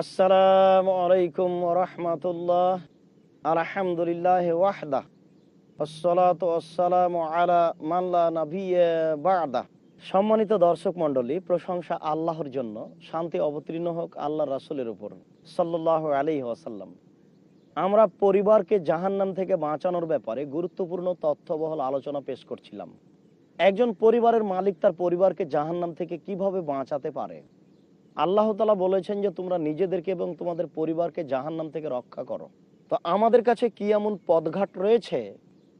আসসালামু আলাইকুম রহমতুল্লাহ। আলহামদুলিল্লাহ ওয়াহদা। আসসালামু আলা মাল্লা নাবিয়্যা বা'দা। সম্মানিত দর্শক মণ্ডলী, প্রশংসা আল্লাহর জন্য, শান্তি অবতীর্ণ হোক আল্লাহ রাসুলের উপর, সাল্লাল্লাহু আলাইহি ওয়াসাল্লাম। আমরা পরিবারকে জাহান্নাম থেকে বাঁচানোর ব্যাপারে গুরুত্বপূর্ণ তথ্যবহল আলোচনা পেশ করছিলাম। একজন পরিবারের মালিক তার পরিবারকে জাহান্নাম থেকে কীভাবে বাঁচাতে পারে? আল্লাহ তালা বলেছেন যে তোমরা নিজেদেরকে এবং তোমাদের পরিবারকে জাহান্নাম থেকে রক্ষা করো। তো আমাদের কাছে কি এমন পদঘাট রয়েছে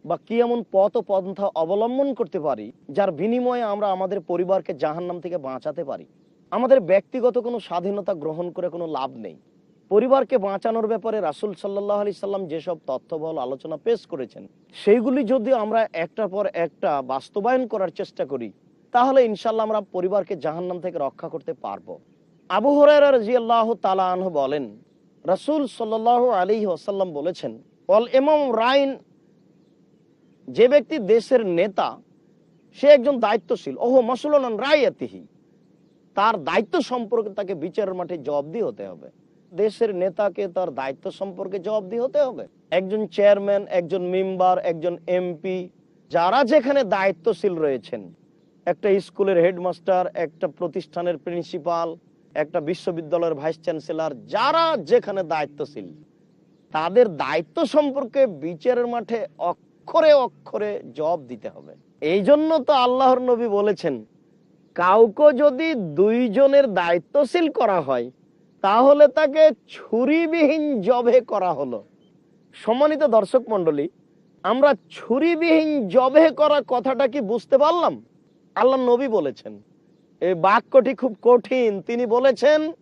বা কি এমন পথ ও পন্থা অবলম্বন করতে পারি যার বিনিময়ে আমরা আমাদের পরিবারকে জাহান্নাম থেকে বাঁচাতে পারি? আমাদের ব্যক্তিগত কোনো স্বাধীনতা গ্রহণ করে কোনো লাভ নেই। পরিবারকে বাঁচানোর ব্যাপারে রাসুল সাল্লাহ আলি সাল্লাম যেসব তথ্যবহল আলোচনা পেশ করেছেন, সেইগুলি যদি আমরা একটার পর একটা বাস্তবায়ন করার চেষ্টা করি, তাহলে ইনশাল্লাহ আমরা পরিবারকে জাহান্নাম থেকে রক্ষা করতে পারব। আবু আনহু বলেন, রসুল সাল্লাল্লাহু আলাইহি ওসাল্লাম বলেছেন অল ইমাম রাইন, যে ব্যক্তি দেশের নেতা, সে একজন দায়িত্বশীল, ওহ মাসুলান রায়াতিহি তার দায়িত্ব সম্পর্কে তাকে বিচারের মাঠে জবাবদি হতে হবে। দেশের নেতাকে তার দায়িত্ব সম্পর্কে জবাবদি হতে হবে। একজন চেয়ারম্যান, একজন মেম্বার, একজন এমপি, যারা যেখানে দায়িত্বশীল রয়েছেন, একটা স্কুলের হেডমাস্টার, একটা প্রতিষ্ঠানের প্রিন্সিপাল একটা বিশ্ববিদ্যালয়ের ভাইস চ্যান্সেলর, যারা যেখানে দায়িত্বশীল, তাদের দায়িত্ব সম্পর্কে বিচারের মাঠে অক্ষরে অক্ষরে জবাব দিতে হবে। এই জন্য তো আল্লাহর নবী বলেছেন, কাউকে যদি দুইজনের দায়িত্বশীল করা হয়, তাহলে তাকে ছুরিবিহীন জবে করা হলো। সম্মানিত দর্শক মন্ডলী আমরা ছুরিবিহীন জবে করা কথাটা কি বুঝতে পারলাম? আল্লাহ নবী বলেছেন এই বাক্যটি খুব কঠিন। তিনি বলেছেন,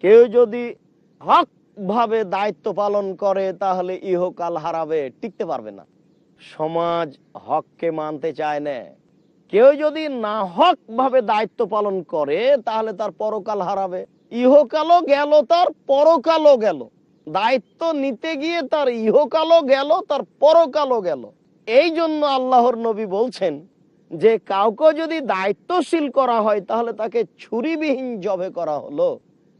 কেউ যদি হক ভাবে দায়িত্ব পালন করে, তাহলে ইহকাল হারাবে। টিকতে পারবে না। সমাজ হককে মানতে চায় না। কেউ যদি না হক ভাবে দায়িত্ব পালন করে, তাহলে তার পরকাল হারাবে। ইহকালও গেল, তার পরকালও গেল। দায়িত্ব নিতে গিয়ে তার ইহকালও গেল, তার পরকালও গেল। এই জন্য আল্লাহর নবী বলছেন যে কাউকে যদি দায়িত্বশীল করা হয়, তাহলে তাকে ছুরিবিহীন জবে করা হলো।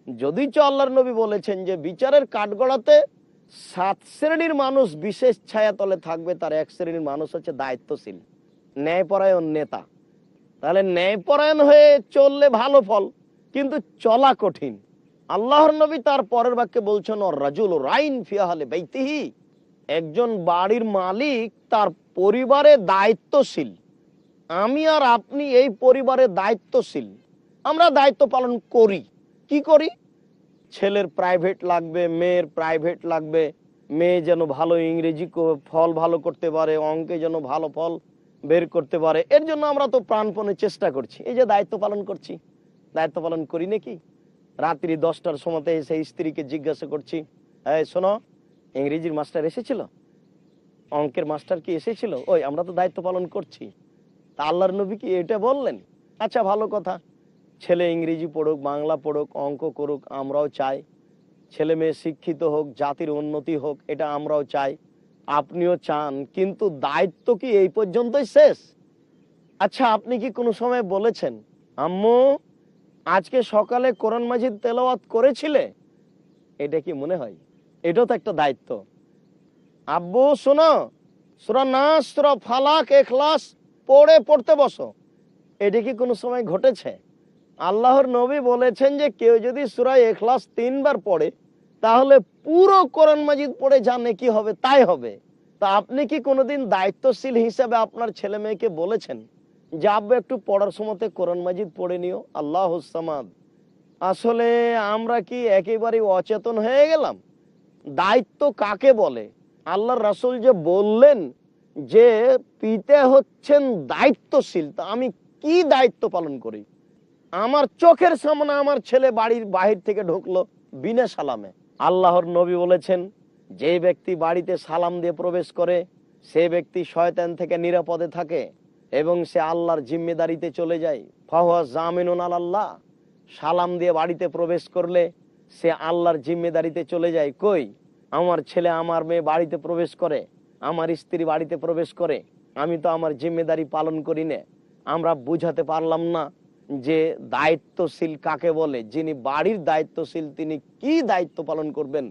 যদি চ আল্লাহর নবী বলেছেন যে, বিচারের কাঠগড়াতে সাত শ্রেণির মানুষ বিশেষ ছায়াতলে থাকবে, তার এক শ্রেণির মানুষ হচ্ছে দায়িত্বশীল, ন্যায়পরায়ণ নেতা। তাহলে ন্যায়পরায়ণ হয়ে চললে ভালো ফল, কিন্তু চলা কঠিন। আল্লাহর নবী তার পরের বাক্যে বলছেন রাজুল রাইন ফিয়াহালে বাইতিহি একজন বাড়ির মালিক তার পরিবারে দায়িত্বশীল। আমি আর আপনি এই পরিবারের দায়িত্বশীল। আমরা দায়িত্ব পালন করি। কি করি? ছেলের প্রাইভেট লাগবে, মেয়ের প্রাইভেট লাগবে। মেয়ে যেন ভালো ইংরেজি ফল ভালো করতে পারে, অঙ্কে যেন ভালো ফল বের করতে পারে। এর জন্য আমরা তো প্রাণপণে চেষ্টা করছি। এই যে দায়িত্ব পালন করছি। দায়িত্ব পালন করি নাকি? রাত্রি দশটার সময়তে এসে স্ত্রীকে জিজ্ঞাসা করছি, এই, শোনো, ইংরেজির মাস্টার এসেছিল? অঙ্কের মাস্টার কি এসেছিল? ওই, আমরা তো দায়িত্ব পালন করছি। তা আল্লাহর নবী কি এটা বললেন? আচ্ছা ভালো কথা। ছেলে ইংরেজি পড়ুক, বাংলা পড়ুক, অঙ্ক করুক, আমরাও চাই। ছেলে মেয়ে শিক্ষিত হোক, জাতির উন্নতি হোক, এটা আমরাও চাই। আপনিও চান, কিন্তু দায়িত্ব কি এই পর্যন্তই শেষ? আচ্ছা আপনি কি কোনো সময় বলেছেন, আম্মু, আজকে সকালে কোরআন মাজিদ তেলাওয়াত করেছিলে? এটা কি মনে হয়? এটাও তো একটা দায়িত্ব। আব্বু, শোনো, সুরা নাস সুরা ফালাক, এখলাস পড়ে পড়তে বসো। এটি কি কোনো সময় ঘটেছে? আল্লাহর নবী বলেছেন যে কেউ যদি সুরা এখলাস তিনবার পড়ে, তাহলে পুরো কোরআন মাজিদ পড়ে জানে কি হবে, তাই হবে। তা আপনি কি কোনোদিন দায়িত্বশীল হিসাবে আপনার ছেলে মেয়েকে বলেছেন যে, আব্বু, একটু পড়ার সময়তে কোরআন মাজিদ পড়ে নিও আল্লাহ সামাদ আসলে আমরা কি একেবারে অচেতন হয়ে গেলাম? দায়িত্ব কাকে বলে? আল্লাহর রাসুল যে বললেন যে পিতা হচ্ছেন দায়িত্বশীল, তা আমি কি দায়িত্ব পালন করি? আমার চোখের সামনে আমার ছেলে বাড়ির বাহির থেকে ঢুকলো বিনা সালামে। আল্লাহর নবী বলেছেন, যে ব্যক্তি বাড়িতে সালাম দিয়ে প্রবেশ করে, সে ব্যক্তি শয়তান থেকে নিরাপদে থাকে এবং সে আল্লাহর জিম্মেদারিতে চলে যায়। ফাহুয়া জামিনুন আল্লাহ সালাম দিয়ে বাড়িতে প্রবেশ করলে সে আল্লাহর জিম্মেদারিতে চলে যায়। কই? আমার ছেলে, আমার মেয়ে বাড়িতে প্রবেশ করে। আমার স্ত্রী বাড়িতে প্রবেশ করে, আমি তো আমার জিম্মেদারি পালন করি না। আমরা বুঝাতে পারলাম না যে দায়িত্বশীল কাকে বলে, যিনি বাড়ির দায়িত্বশীল তিনি কি দায়িত্ব পালন করবেন।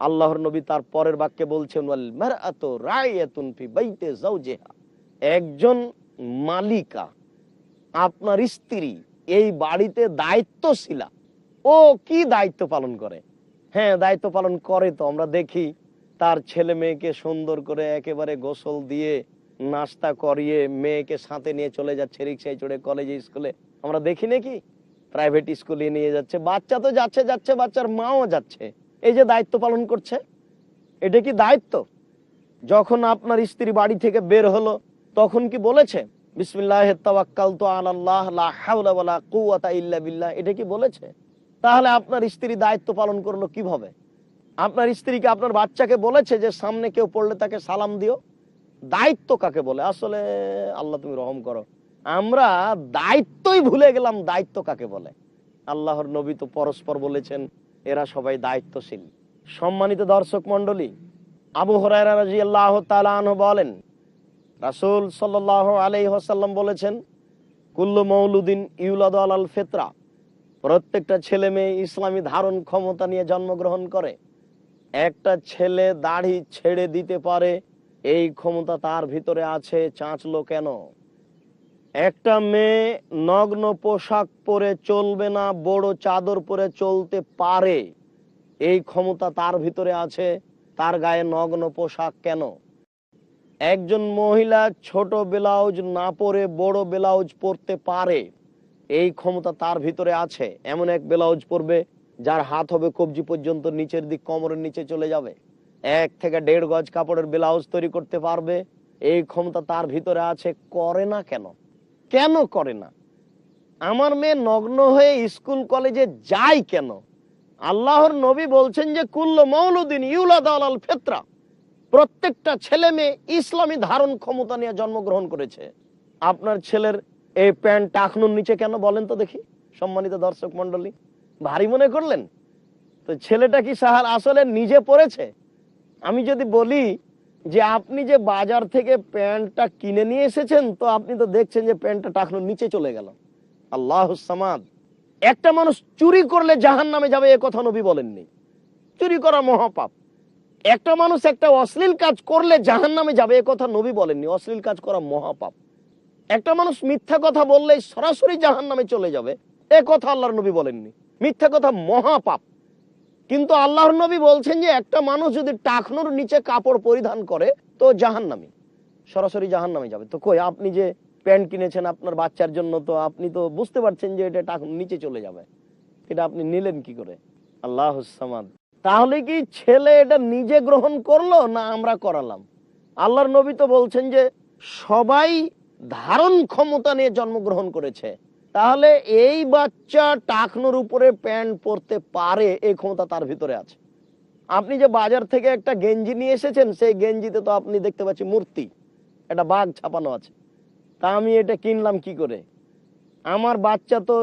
আল্লাহর নবী তার পরের বাক্যে বলছেন একজন মালিকা, আপনার স্ত্রী এই বাড়িতে দায়িত্বশীলা, ও কি দায়িত্ব পালন করে? হ্যাঁ দায়িত্ব পালন করে তো, আমরা দেখি তার ছেলে মেয়েকে সুন্দর করে একেবারে গোসল দিয়ে নাস্তা করিয়ে মেয়েকে সাথে নিয়ে চলে যাচ্ছে রিক্সায় চড়ে কলেজে স্কুলে আমরা দেখি নাকি? প্রাইভেট স্কুলে নিয়ে যাচ্ছে। বাচ্চা তো যাচ্ছে যাচ্ছে, বাচ্চার মাও যাচ্ছে। এই যে দায়িত্ব পালন করছে, এটা কি দায়িত্ব? যখন আপনার স্ত্রী বাড়ি থেকে বের হলো, তখন কি বলেছে? বিসমিল্লাহ তাওয়াক্কালতু আলাল্লাহ, লা ইল্লা এটা কি বলেছে? তাহলে আপনার স্ত্রী দায়িত্ব পালন করল কীভাবে? আপনার স্ত্রীকে আপনার বাচ্চাকে বলেছে যে সামনে কেউ পড়লে তাকে সালাম দিও। দায়িত্ব কাকে বলে? আসলে আল্লাহ তুমি রহম করো। আমরা দায়িত্বই ভুলে গেলাম দায়িত্ব কাকে বলে? আল্লাহর নবী তো পরস্পর বলেছেন, এরা সবাই দায়িত্বশীল। সম্মানিত দর্শক মন্ডলী আবু রাদিয়াল্লাহু তাআলা বলেন, রাসূল সাল্লাল্লাহু আলাইহি ওয়াসাল্লাম বলেছেন, কুল্লু মৌলুদিন ইউলাদু আল ফেতরা। প্রত্যেকটা ছেলে মেয়ে ইসলামী ধারণ ক্ষমতা নিয়ে জন্মগ্রহণ করে। একটা ছেলে দাড়ি ছেড়ে দিতে পারে, এই ক্ষমতা তার ভিতরে আছে, চাঁচলো কেন? একটা মেয়ে নগ্ন পোশাক পরে চলবে না, বড় চাদর পরে চলতে পারে, এই ক্ষমতা তার ভিতরে আছে, তার গায়ে নগ্ন পোশাক কেন? একজন মহিলা ছোট ব্লাউজ না পরে বড় ব্লাউজ পরতে পারে, এই ক্ষমতা তার ভিতরে আছে, এমন এক ব্লাউজ পরবে যার হাত হবে কবজি পর্যন্ত নিচের দিক কোমরের নিচে চলে যাবে। এক থেকে দেড় গজ কাপড়ের ব্লাউজ তৈরি করতে পারবে। এই ক্ষমতা তার ভিতরে আছে, করে না কেন? কেন করে না? আমার মেয়ে নগ্ন হয়ে স্কুল, কলেজে যায় কেন? আল্লাহর নবী বলছেন যে, কুল্ল মৌলুদ্দিন ইউলাদ আল ফেতরা। প্রত্যেকটা ছেলে মেয়ে ইসলামী ধারণ ক্ষমতা নিয়ে জন্মগ্রহণ করেছে। আপনার ছেলের এই প্যান্ট টাকনুর নিচে কেন বলেন তো দেখি। সম্মানিত দর্শক মন্ডলী ভারী মনে করলেন? তো ছেলেটা কি সাহার আসলে নিজে পড়েছে? আমি যদি বলি যে আপনি যে বাজার থেকে প্যান্টটা কিনে নিয়ে এসেছেন, তো আপনি তো দেখছেন যে প্যান্টটা টাকনুর নিচে চলে গেল। আল্লাহ সামাদ। একটা মানুষ চুরি করলে জাহান নামে যাবে এ কথা নবী বলেননি। চুরি করা মহাপাপ। একটা মানুষ একটা অশ্লীল কাজ করলে জাহান নামে যাবে এ কথা নবী বলেননি। অশ্লীল কাজ করা মহাপাপ। একটা মানুষ মিথ্যা কথা বললেই সরাসরি জাহান নামে চলে যাবে, এ কথা আল্লাহর নবী বলেননি। মিথ্যা কথা মহাপাপ। কিন্তু আল্লাহর নবী বলছেন যে, একটা মানুষ যদি টাকনুর নিচে কাপড় পরিধান করে, তো জাহান নামে সরাসরি জাহান নামে যাবে। তো কই, আপনি যে প্যান্ট কিনেছেন আপনার বাচ্চার জন্য, তো আপনি তো বুঝতে পারছেন যে এটা টাকনুর নিচে চলে যাবে। এটা আপনি নিলেন কি করে? আল্লাহ তাহলে কি ছেলে এটা নিজে গ্রহণ করল, না আমরা করালাম? আল্লাহর নবী তো বলছেন যে, সবাই ধারণ ক্ষমতা নিয়ে জন্মগ্রহণ করেছে। তাহলে এই বাচ্চা টাকনোর উপরে প্যান্ট পরতে পারে, এই ক্ষমতা তার ভিতরে আছে। আপনি যে বাজার থেকে একটা গেঞ্জি নিয়ে এসেছেন, সেই গেঞ্জিতে তো আপনি দেখতে পাচ্ছি মূর্তি, একটা বাঘ ছাপানো আছে। তা আমি এটা কিনলাম কি করে? আমার বাচ্চা তো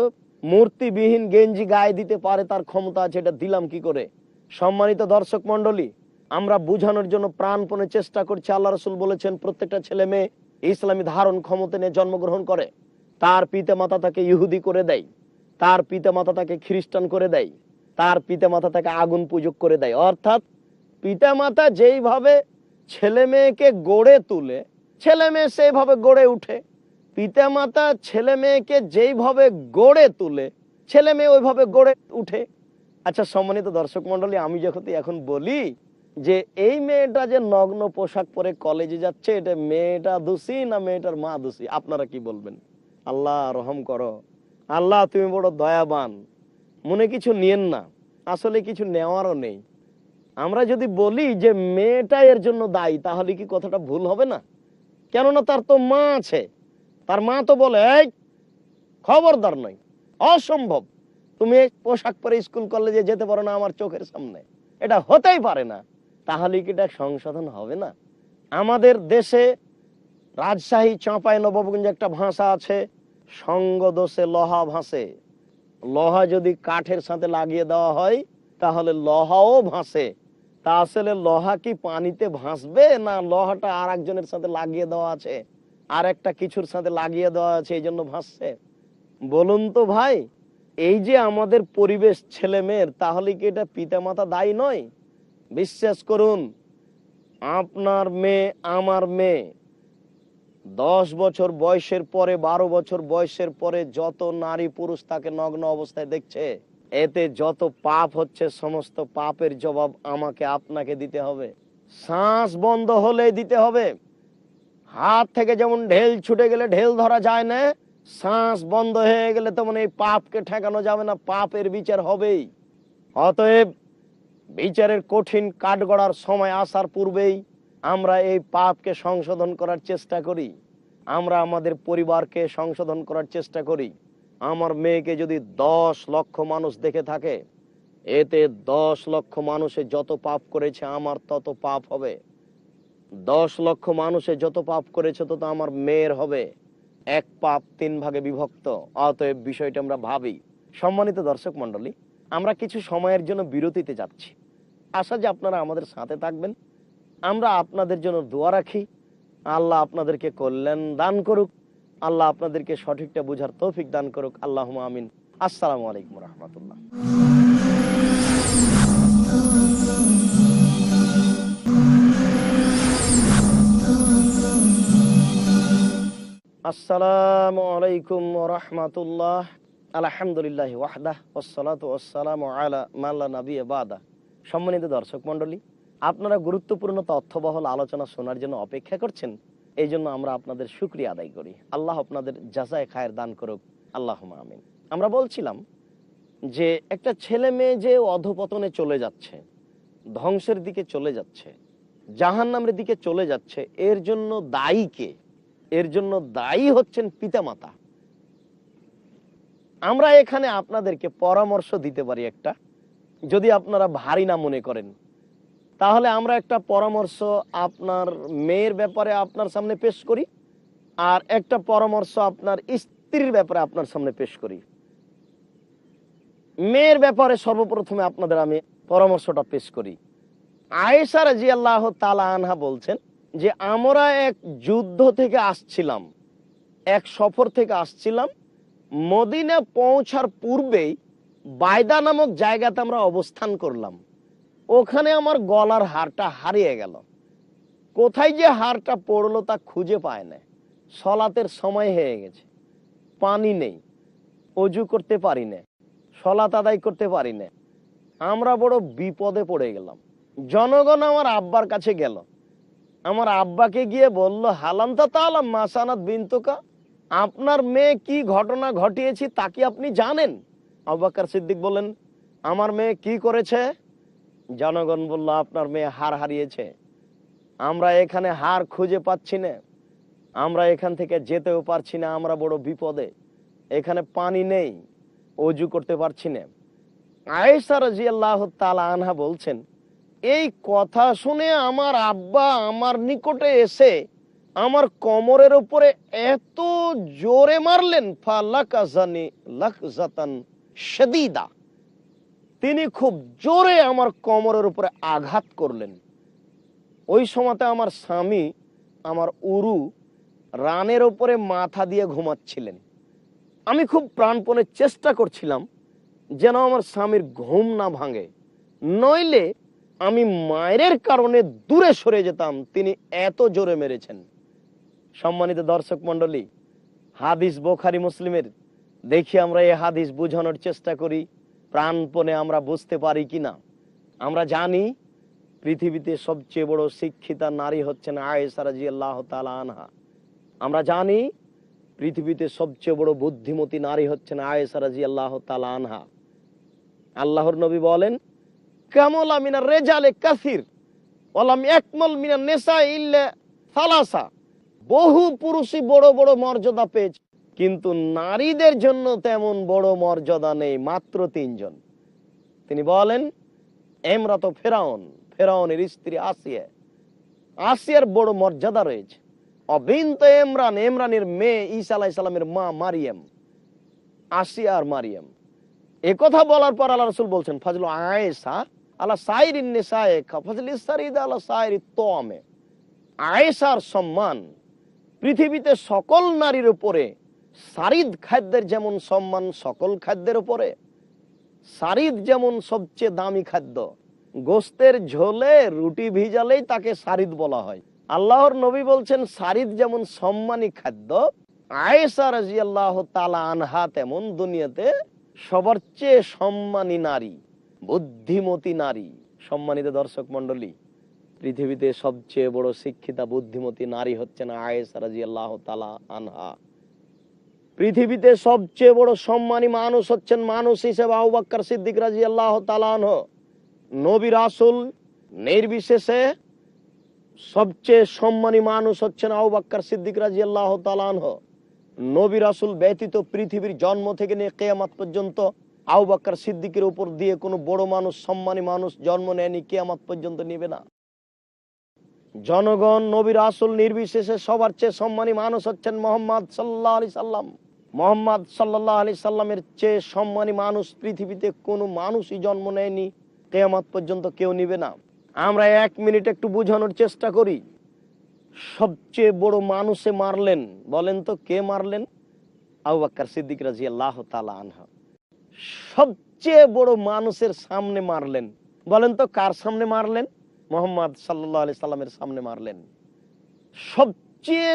মূর্তিবিহীন গেঞ্জি গায়ে দিতে পারে, তার ক্ষমতা আছে, এটা দিলাম কি করে? সম্মানিত দর্শক মন্ডলী আমরা বুঝানোর জন্য প্রাণপণে চেষ্টা করছি। আল্লাহ রসুল বলেছেন, প্রত্যেকটা ছেলে মেয়ে ইসলামী ধারণ ক্ষমতা নিয়ে জন্মগ্রহণ করে। তার পিতা মাতা তাকে ইহুদি করে দেয়, তার পিতা মাতা তাকে খ্রিস্টান করে দেয়, তার পিতা মাতা তাকে আগুন পূজক করে দেয়। অর্থাৎ পিতা মাতা যেইভাবে ছেলে মেয়েকে গড়ে তুলে, ছেলে মেয়ে সেইভাবে গড়ে উঠে পিতা মাতা ছেলে মেয়েকে যেইভাবে গড়ে তুলে, ছেলে মেয়ে ওইভাবে গড়ে উঠে। আচ্ছা সম্মানিত দর্শক মন্ডলী আমি যখন এখন বলি যে এই মেয়েটা যে নগ্ন পোশাক পরে কলেজে যাচ্ছে, এটা মেয়েটা দোষী না মেয়েটার মা দোষী? আপনারা কি বলবেন? আল্লাহ রহম করো। আল্লাহ, তুমি বড় দয়াবান। মনে কিছু নিয়েন না। আসলে কিছু নেওয়ারও নেই। আমরা যদি বলি যে মেয়েটা এর জন্য দায়ী, তাহলে কি কথাটা ভুল হবে না? কেননা তার তো মা আছে। তার মা তো বলে খবরদার নয় অসম্ভব। তুমি পোশাক পরে স্কুল কলেজে যেতে পারো না আমার চোখের সামনে। এটা হতেই পারে না। তাহলে কি এটা সংশোধন হবে না? আমাদের দেশে রাজশাহী, চাঁপাই নবগঞ্জে একটা ভাষা আছে। সঙ্গ দোষে লহা ভাসে। লোহা যদি কাঠের সাথে লাগিয়ে দেওয়া হয়, তাহলে লহাও ভাসে। তা আসলে লোহা কি পানিতে ভাসবে না লোহাটা আর একজনের সাথে লাগিয়ে দেওয়া আছে? আর একটা কিছুর সাথে লাগিয়ে দেওয়া আছে, এই জন্য ভাসছে। বলুন তো ভাই, এই যে আমাদের পরিবেশ ছেলে মেয়ের তাহলে কি এটা পিতামাতা দায়ী নয়? বিশ্বাস করুন, আপনার মেয়ে, আমার মেয়ে দশ বছর বয়সের পরে, বারো বছর বয়সের পরে যত নারী পুরুষ তাকে নগ্ন অবস্থায় দেখছে, এতে যত পাপ হচ্ছে, সমস্ত পাপের জবাব আমাকে আপনাকে দিতে হবে। শ্বাস বন্ধ হলে দিতে হবে। হাত থেকে যেমন ঢেল ছুটে গেলে ঢেল ধরা যায় না, শ্বাস বন্ধ হয়ে গেলে তেমন এই পাপকে ঠেকানো যাবে না, পাপের বিচার হবেই। অতএব বিচারের কঠিন কাঠগড়ার সময় আসার পূর্বেই আমরা এই পাপকে সংশোধন করার চেষ্টা করি। আমরা আমাদের পরিবারকে সংশোধন করার চেষ্টা করি। আমার মেয়েকে যদি দশ লক্ষ মানুষ দেখে থাকে, এতে দশ লক্ষ মানুষে যত পাপ করেছে আমার তত পাপ হবে। দশ লক্ষ মানুষে যত পাপ করেছে তত আমার মেয়ের হবে। এক পাপ তিন ভাগে বিভক্ত, অতএব বিষয়টা আমরা ভাবি। সম্মানিত দর্শক মন্ডলী আমরা কিছু সময়ের জন্য বিরতিতে যাচ্ছি। আশা যে আপনারা আমাদের সাথে থাকবেন। আমরা আপনাদের জন্য দোয়া রাখি। আল্লাহ আপনাদেরকে কল্যাণ দান করুক। আল্লাহ আপনাদেরকে সঠিকটা বুঝার তৌফিক দান করুক। আল্লাহ আমিন। আসসালামু আলাইকুম রহমতুল্লাহ। আসসালামু আলাইকুম রহমতুল্লাহ। আলহামদুলিল্লাহ ওয়াহদাহ। ওসলাত ওসালাম আলা মাল্লা নবী বাদা। সম্মানিত দর্শক মন্ডলী আপনারা গুরুত্বপূর্ণ তথ্যবহল আলোচনা শোনার জন্য অপেক্ষা করছেন এই জন্য আমরা আপনাদের সুক্রিয়া আদায় করি। আল্লাহ আপনাদের যাচাই খায়ের দান করুক। আল্লাহ আমিন। আমরা বলছিলাম যে, একটা ছেলে মেয়ে যে অধপতনে চলে যাচ্ছে, ধ্বংসের দিকে চলে যাচ্ছে, জাহান্নামের দিকে চলে যাচ্ছে, এর জন্য দায়ী কে? এর জন্য দায়ী হচ্ছেন পিতামাতা। আমরা এখানে আপনাদেরকে পরামর্শ দিতে পারি একটা। যদি আপনারা ভারী না মনে করেন তাহলে আমরা একটা পরামর্শ আপনার মেয়ের ব্যাপারে আপনার সামনে পেশ করি, আর একটা পরামর্শ আপনার স্ত্রীর ব্যাপারে আপনার সামনে পেশ করি। মেয়ের ব্যাপারে সর্বপ্রথমে আপনাদের আমি পরামর্শটা পেশ করি। আয়েশা রাজি আল্লাহ তালা আনহা বলছেন যে, আমরা এক যুদ্ধ থেকে আসছিলাম, এক সফর থেকে আসছিলাম। মদিনা পৌঁছার পূর্বেই বায়দা নামক জায়গাতে আমরা অবস্থান করলাম। ওখানে আমার গলার হারটা হারিয়ে গেল। কোথায় যে হারটা পড়ল তা খুঁজে পায় না। সলাতের সময় হয়ে গেছে। পানি নেই। অজু করতে পারি না। সলাত আদায় করতে পারি না। আমরা বড় বিপদে পড়ে গেলাম। জনগণ আমার আব্বার কাছে গেল। আমার আব্বাকে গিয়ে বলল হালান্তা তালাম মাসানাত বিন্তকা। আপনার মেয়ে কি ঘটনা ঘটিয়েছি তা কি আপনি জানেন? আব্বাকার সিদ্দিক বলেন আমার মেয়ে কি করেছে? জনগণ বলল, আপনার মেয়ে হার হারিয়েছে। আমরা এখানে হার খুঁজে পাচ্ছি না। আমরা এখান থেকে যেতেও পারছি না। আমরা বড় বিপদে। এখানে পানি নেই। অজু করতে পারছি না। আয়েশা রাজিয়াল্লাহ তালা আনহা বলছেন, এই কথা শুনে আমার আব্বা আমার নিকটে এসে আমার কোমরের উপরে এত জোরে মারলেন ফালাকাজানি লাকজাতান শাদীদা। তিনি খুব জোরে আমার কোমরের উপরে আঘাত করলেন। ওই সময়তে আমার স্বামী আমার উরু রানের উপরে মাথা দিয়ে ঘুমাচ্ছিলেন। আমি খুব প্রাণপণে চেষ্টা করছিলাম যেন আমার স্বামীর ঘুম না ভাঙে। নইলে আমি মায়ের কারণে দূরে সরে যেতাম, তিনি এত জোরে মেরেছেন। সম্মানিত দর্শক মন্ডলী হাদিস বোখারি মুসলিমের, দেখি আমরা এই হাদিস বোঝানোর চেষ্টা করি। প্রাণপণে আমরা বুঝতে পারি কিনা? আমরা জানি পৃথিবীতে সবচেয়ে বড় শিক্ষিতা নারী হচ্ছেন আয়েশা রাদিয়াল্লাহু আল্লাহ আনহা। আমরা জানি পৃথিবীতে সবচেয়ে বড় বুদ্ধিমতী নারী হচ্ছেন আয়েশা রাদিয়াল্লাহু তাআলা আনহা। আল্লাহর নবী বলেন, কামলা মিনার রেজালে কাসির ওলাম একমল মিনার নেশা ইল্লা ফালাসা বহু পুরুষই বড় বড় মর্যাদা পেয়েছে। কিন্তু নারীদের জন্য তেমন বড় মর্যাদা নেই মাত্র তিনজন। তিনি বলেন এমরাত ফেরাউন, ফেরাউনের স্ত্রী আসিয়া, আসিয়ার বড় মর্যাদা রয়েছে। অবিন্ত এমরান, এমরানের মেয়ে ঈসা আলাহ সালামের মা মারিয়াম, আসিয়া আর মারিয়াম। কথা বলার পর আল্লাহ রসুল বলছেন, ফাজল আয়েসা আল্লাহ ইসারিদ আল্লাহ সাইরি তোয়ামে। আয়েসার সম্মান পৃথিবীতে সকল নারীর উপরে সারিদ খাদ্যের যেমন সম্মান সকল খাদ্যের উপরে, সারিদ যেমন সবচেয়ে দামি খাদ্য, গোস্তের ঝোলে রুটি ভিজালেই তাকে সারিদ বলা হয়। আল্লাহর নবী বলছেন, সারিদ যেমন সম্মানী খাদ্য আয়েসা রাজি আল্লাহ তালা আনহা তেমন দুনিয়াতে সবার চেয়ে সম্মানী নারী, বুদ্ধিমতী নারী। সম্মানিত দর্শক মন্ডলী পৃথিবীতে সবচেয়ে বড় শিক্ষিতা, বুদ্ধিমতী নারী হচ্ছেন আয়েসা রাজি আল্লাহ তালা আনহা। পৃথিবীতে সবচেয়ে বড় সম্মানী মানুষ হচ্ছেন মানুষ হিসেবে আউবাক্কর সিদ্দিক রাজি আল্লাহ তালান নবী রাসুল নির্বিশেষে সবচেয়ে সম্মানী মানুষ হচ্ছেন আউবাক্কর সিদ্দিক রাজি আল্লাহ তালান নবী রাসুল ব্যতীত পৃথিবীর জন্ম থেকে নিয়ে কেয়ামাত পর্যন্ত আউবাক্কর সিদ্দিকের উপর দিয়ে কোনো বড় মানুষ, সম্মানী মানুষ জন্ম নেয়নি, কেয়ামাত পর্যন্ত নেবে না। জনগণ, নবী রাসুল নির্বিশেষে সবার চেয়ে সম্মানী মানুষ হচ্ছেন মোহাম্মদ সাল্লাহ আলি সাল্লাম। মোহাম্মদ সাল্লাহ আলি সাল্লামের চেয়ে সম্মানী মানুষ পৃথিবীতে কোনো মানুষই জন্ম নেয়নি, কেয়ামাত পর্যন্ত কেউ নিবে না। আমরা এক মিনিট একটু বোঝানোর চেষ্টা করি, সবচেয়ে বড় মানুষে মারলেন, বলেন তো কে মারলেন? আবু বাক্কার সিদ্দিক রাজি আল্লাহ তালা আনহা। সবচেয়ে বড় মানুষের সামনে মারলেন, বলেন তো কার সামনে মারলেন? মোহাম্মদ সাল্লাহ আলি সাল্লামের সামনে মারলেন। সবচেয়ে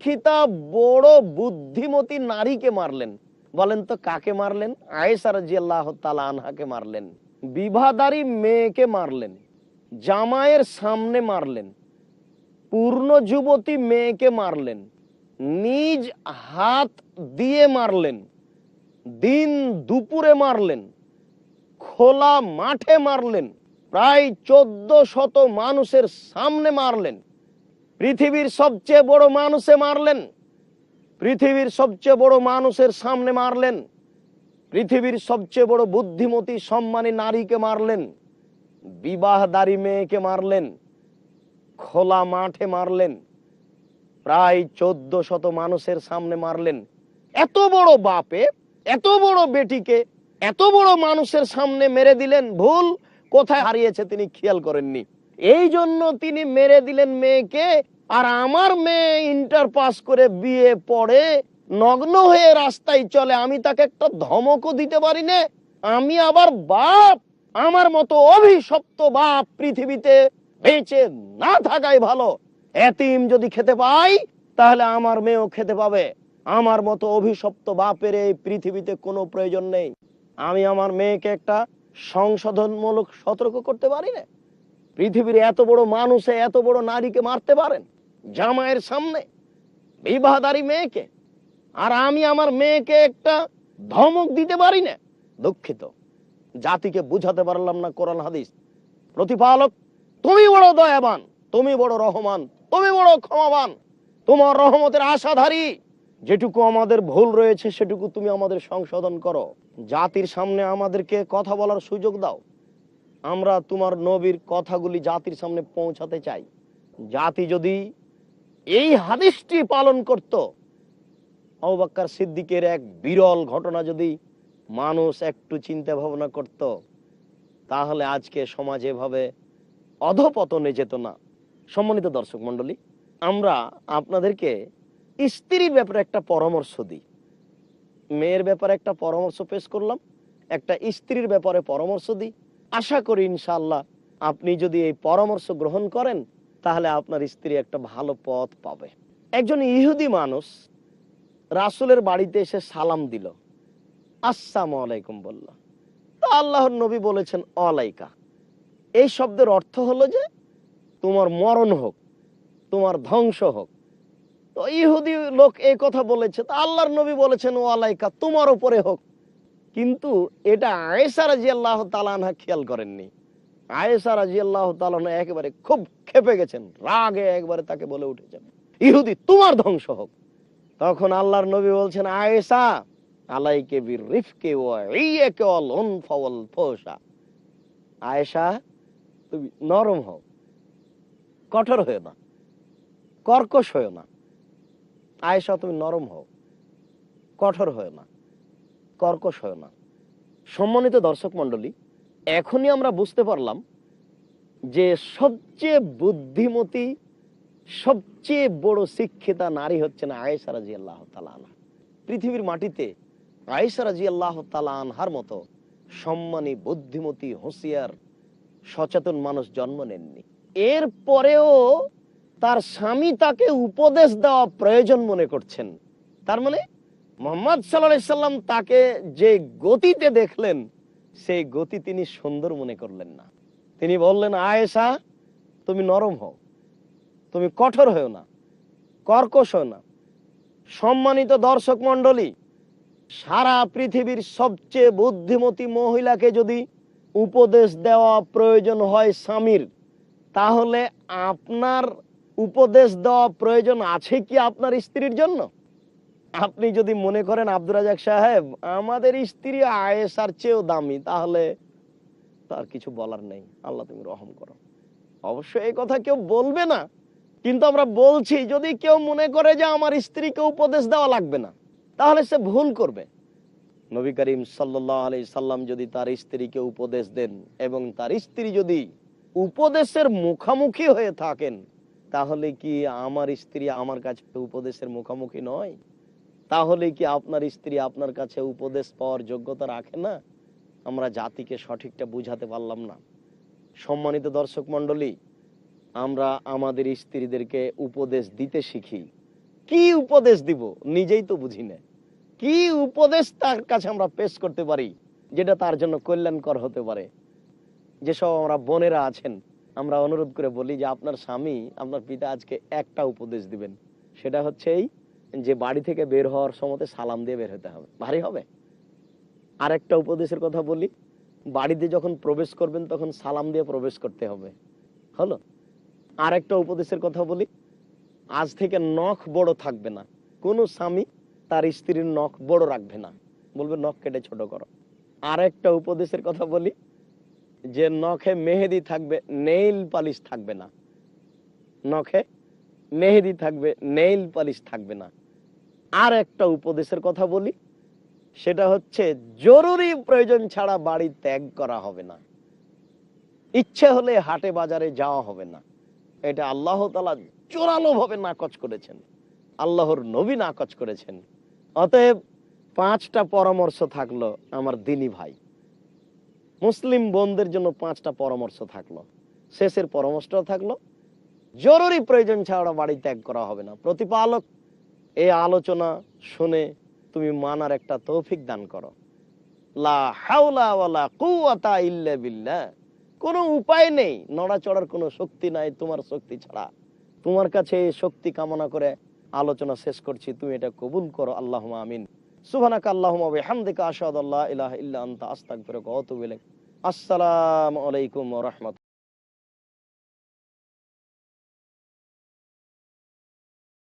শিক্ষিতা বড় বুদ্ধিমতী নারীকে মারলেন। বলেন তো কাকে মারলেন? আয়েসা রাজি আল্লাহ তালা আনহাকে মারলেন। বিভাদারী মেয়েকে মারলেন। জামাইয়ের সামনে মারলেন। পূর্ণ যুবতী মেয়েকে মারলেন। নিজ হাত দিয়ে মারলেন। দিন দুপুরে মারলেন। খোলা মাঠে মারলেন। প্রায় চোদ্দ শত মানুষের সামনে মারলেন। পৃথিবীর সবচেয়ে বড় মানুষে মারলেন। পৃথিবীর সবচেয়ে বড় মানুষের সামনে মারলেন। পৃথিবীর সবচেয়ে বড় বুদ্ধিমতী, সম্মানী নারীকে মারলেন। বিবাহদারী মেয়েকে মারলেন। খোলা মাঠে মারলেন। প্রায় চোদ্দ শত মানুষের সামনে মারলেন। এত বড় বাপে, এত বড় বেটিকে, এত বড় মানুষের সামনে মেরে দিলেন। ভুল কোথায় হারিয়েছে তিনি খেয়াল করেননি। এই জন্য তিনি মেরে দিলেন মেয়েকে আর আমার মেয়ে ইন্টার পাস করে বিয়ে পড়ে নগ্ন হয়ে রাস্তায় চলে, আমি তাকে একটা ধমকও দিতে পারি না। আমি আবার বাপ, আমার মতো অভিশপ্ত বাপ পৃথিবীতে বেঁচে না থাকাই ভালো। এতিম যদি খেতে পাই, তাহলে আমার মেয়েও খেতে পাবে। আমার মতো অভিশপ্ত বাপের এই পৃথিবীতে কোনো প্রয়োজন নেই। আমি আমার মেয়েকে একটা সংশোধনমূলক সতর্ক করতে পারি না। পৃথিবীর এত বড় মানুষে এত বড় নারীকে মারতে পারেন? জামাইয়ের সামনে, বিবাহদারী মেয়েকে, আর আমি আমার মেয়েকে একটা ধমক দিতে পারি না। দুঃখিত, জাতিকে বুঝাতে পারলাম না কোরআন হাদিস। প্রতিপালক, তুমি বড় দয়াবান, তুমি বড় রহমান, তুমি বড় ক্ষমাবান, তোমার রহমতের আশাধারী। যেটুকু আমাদের ভুল রয়েছে, সেটুকু তুমি আমাদের সংশোধন করো। জাতির সামনে আমাদেরকে কথা বলার সুযোগ দাও। আমরা তোমার নবীর কথাগুলি জাতির সামনে পৌঁছাতে চাই। জাতি যদি এই হাদিসটি পালন করত। অবাক্কার সিদ্দিকের এক বিরল ঘটনা যদি মানুষ একটু চিন্তা ভাবনা করত, তাহলে আজকে সমাজ এভাবে অধপতনে যেত না। সম্মানিত দর্শক মন্ডলী আমরা আপনাদেরকে স্ত্রীর ব্যাপারে একটা পরামর্শ দিই। মেয়ের ব্যাপারে একটা পরামর্শ পেশ করলাম, একটা স্ত্রীর ব্যাপারে পরামর্শ দিই। আশা করি ইনশাল্লাহ আপনি যদি এই পরামর্শ গ্রহণ করেন তাহলে আপনার স্ত্রী একটা ভালো পথ পাবে। একজন ইহুদি মানুষ রাসুলের বাড়িতে এসে সালাম দিল। আসসালামু আলাইকুম বলল। তা আল্লাহর নবী বলেছেন অলাইকা এই শব্দের অর্থ হলো যে তোমার মরণ হোক, তোমার ধ্বংস হোক। তো ইহুদি লোক এই কথা বলেছে, তা আল্লাহর নবী বলেছেন ও আলাইকা তোমার উপরে হোক। কিন্তু এটা আয়েসা রাজি আল্লাহ তালানহা খেয়াল করেননি। আয়েসা রাজি আল্লাহ একেবারে খুব খেপে গেছেন, রাগে একবারে তাকে বলে উঠেছেন। ইহুদি, তোমার ধ্বংস হোক। তখন আল্লাহর নবী বলছেন আয়েসা আয়েশা, তুমি নরম হও, কঠোর হয়ে না, কর্কশ হয়ে না। আয়েশা, তুমি নরম হও, কঠোর হয়ে না, কর্কশ হয়ে না। সম্মানিত দর্শক মন্ডলী এখনই আমরা বুঝতে পারলাম যে সবচেয়ে বুদ্ধিমতী, সবচেয়ে বড় শিক্ষিতা নারী হচ্ছেন আয়েশা রাজি আল্লাহ পৃথিবীর মাটিতে আয়েশা রাজি আল্লাহ তালা আনহার মতো সম্মানী, বুদ্ধিমতী, হুঁশিয়ার, সচেতন মানুষ জন্ম নেননি। এর পরেও তার স্বামী তাকে উপদেশ দেওয়া প্রয়োজন মনে করছেন। তার মানে মোহাম্মদ সাল্লাহ সাল্লাম তাকে যে গতিতে দেখলেন সেই গতি তিনি সুন্দর মনে করলেন না। তিনি বললেন, আয়েশা, তুমি নরম হও। তুমি কঠোর হও না, কর্কশ হও না। সম্মানিত দর্শক মন্ডলী সারা পৃথিবীর সবচেয়ে বুদ্ধিমতী মহিলাকে যদি উপদেশ দেওয়া প্রয়োজন হয় স্বামীর, তাহলে আপনার উপদেশ দেওয়া প্রয়োজন আছে কি আপনার স্ত্রীর জন্য? আপনি যদি মনে করেন আব্দুর রাজাক সাহেব, আমাদের স্ত্রী আয়েসার চেয়েও দামি, তাহলে তার কিছু বলার নেই। আল্লাহ তুমি রহম করো। অবশ্য এই কথা কেউ বলবে না, কিন্তু আমরা বলছি, যদি কেউ মনে করে যে আমার স্ত্রীকে উপদেশ দেওয়া লাগবে না, তাহলে সে ভুল করবে। নবী করিম সাল্লাহ আলি সাল্লাম যদি তার স্ত্রীকে উপদেশ দেন এবং তার স্ত্রী যদি উপদেশের মুখামুখি হয়ে থাকেন, তাহলে কি আমার স্ত্রী আমার কাছে উপদেশের মুখামুখি নয়? তাহলে কি আপনার স্ত্রী আপনার কাছে উপদেশ পাওয়ার যোগ্যতা রাখে না? আমরা জাতিকে সঠিকটা বুঝাতে পারলাম না। সম্মানিত দর্শক মন্ডলী আমরা আমাদের স্ত্রীদেরকে উপদেশ দিতে শিখি। কি উপদেশ দিব? নিজেই তো বুঝি না। কি উপদেশ তার কাছে আমরা পেশ করতে পারি, যেটা তার জন্য কল্যাণকর হতে পারে? যেসব আমরা বোনেরা আছেন, আমরা অনুরোধ করে বলি যে আপনার স্বামী, আপনার পিতা আজকে একটা উপদেশ দিবেন। সেটা হচ্ছে এই যে বাড়ি থেকে বের হওয়ার সময় সালাম দিয়ে বের হতে হবে। ভারী হবে? আরেকটা উপদেশের কথা বলি, বাড়িতে যখন প্রবেশ করবেন তখন সালাম দিয়ে প্রবেশ করতে হবে। হলো? আরেকটা উপদেশের কথা বলি, আজ থেকে নখ বড় থাকবে না। কোনো স্বামী তার স্ত্রীর নখ বড় রাখবে না। বলবে, নখ কেটে ছোট করো। আরেকটা উপদেশের কথা বলি, যে নখে মেহেদি থাকবে, নেইল পালিশ থাকবে না। নখে মেহেদি থাকবে, নেইল পালিশ থাকবে না। আর একটা উপদেশের কথা বলি। সেটা হচ্ছে, জরুরি প্রয়োজন ছাড়া বাড়ি ত্যাগ করা হবে না। ইচ্ছে হলে হাটে বাজারে যাওয়া হবে না। এটা আল্লাহ তালা জোরালো ভাবে নাকচ করেছেন। আল্লাহর নবী নাকচ করেছেন। অতএব পাঁচটা পরামর্শ থাকল আমার দিনী ভাই। মুসলিম বোনদের জন্য পাঁচটা পরামর্শ থাকল। শেষের পরামর্শটা থাকল, জরুরি প্রয়োজন ছাড়া বাড়ি ত্যাগ করা হবে না। প্রতিপালক এই আলোচনা শুনে তুমি মানার একটা তৌফিক দান করো। কোনো উপায় নেই, নড়াচড়ার কোনো শক্তি নাই তোমার শক্তি ছাড়া। তোমার কাছে এই শক্তি কামনা করে আলোচনা শেষ করছি, তুমি এটা কবুল করো আল্লাহ আমিন। সুবহানাকা আল্লাহুম্মা ওয়া বিহামদিকা আশহাদু আল্লা ইলাহা ইল্লা আসসালামু আলাইকুম রাহমাতুল্লাহ।